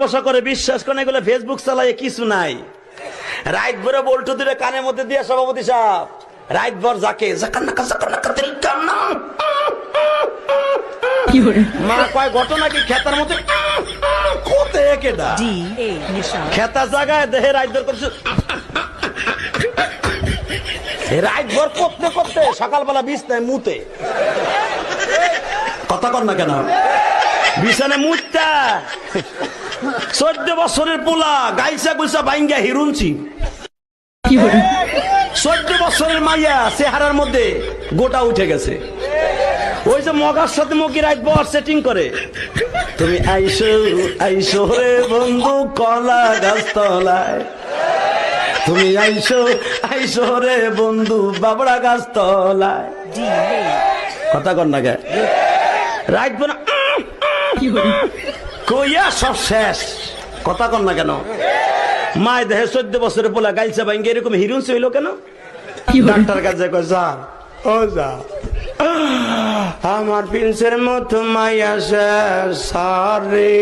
বসা করে বিশ্বাস করে এগুলো ফেসবুক চালায় কিছু নাই। রাইট ভরে বল্টু দিলে কানের মধ্যে দিয়ে সভাপতি সাহেব রাইট ভর যাকে জাকান নাকা জাকান নাকা দিল কান্না মা কয় ঘটনা কি খেতার মধ্যে কোতে কেডা D A Nishan. খেতা জায়গায় দেহে রাইট ভর করছে। রাইট ভর করতে করতে সকালবেলা বিষ নেয় মুতে। কথা কর না কেন? বিছানে মুতটা চোদ্দ বছরের পোলা গাইসা গুইসা বাইঙ্গা হিরুনছি চোদ্দ বছরের মাইয়া চেহারার মধ্যে গোটা উঠে গেছে। ওই যে মগার সাথে মকি রাইট বর সেটিং করে। তুমি আইসো আইসো রে বন্ধু কলা গাছ তলায়। তুমি আইসো আইসো রে বন্ধু বাবড়া গাছ তলায়. কথা কর না গে রাইট বোনা কইয়া সব শেষ। কথা কর না কেন? মায় দেহে চোদ্দ বছরের পোলা গাইছে ভাঙ্গে এরকম হিরুন হইল কেন? ডাক্তার কাছে কয় যা ও যা। আমার পিন্সের মতো মাইয়া শেষ সারে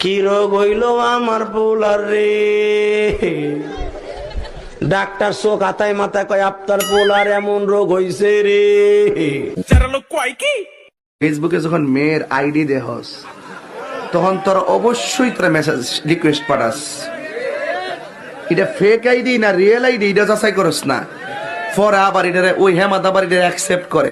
কি রোগ হইল আমার পোলার রে? ডাক্তার চোখ হাতায় মাথায় কয় আপনার পোলার এমন রোগ হইছে রে। ফেসবুকে যখন মেয়ের আইডি দেহস তখন তোর অবশ্যই তোর মেসেজ রিকোয়েস্ট পাঠাস। এটা ফেক আইডি না রিয়েল আইডি এটা যাচাই করস না। পরে আবার এটা ওই হেমাদ আবার এটা অ্যাকসেপ্ট করে।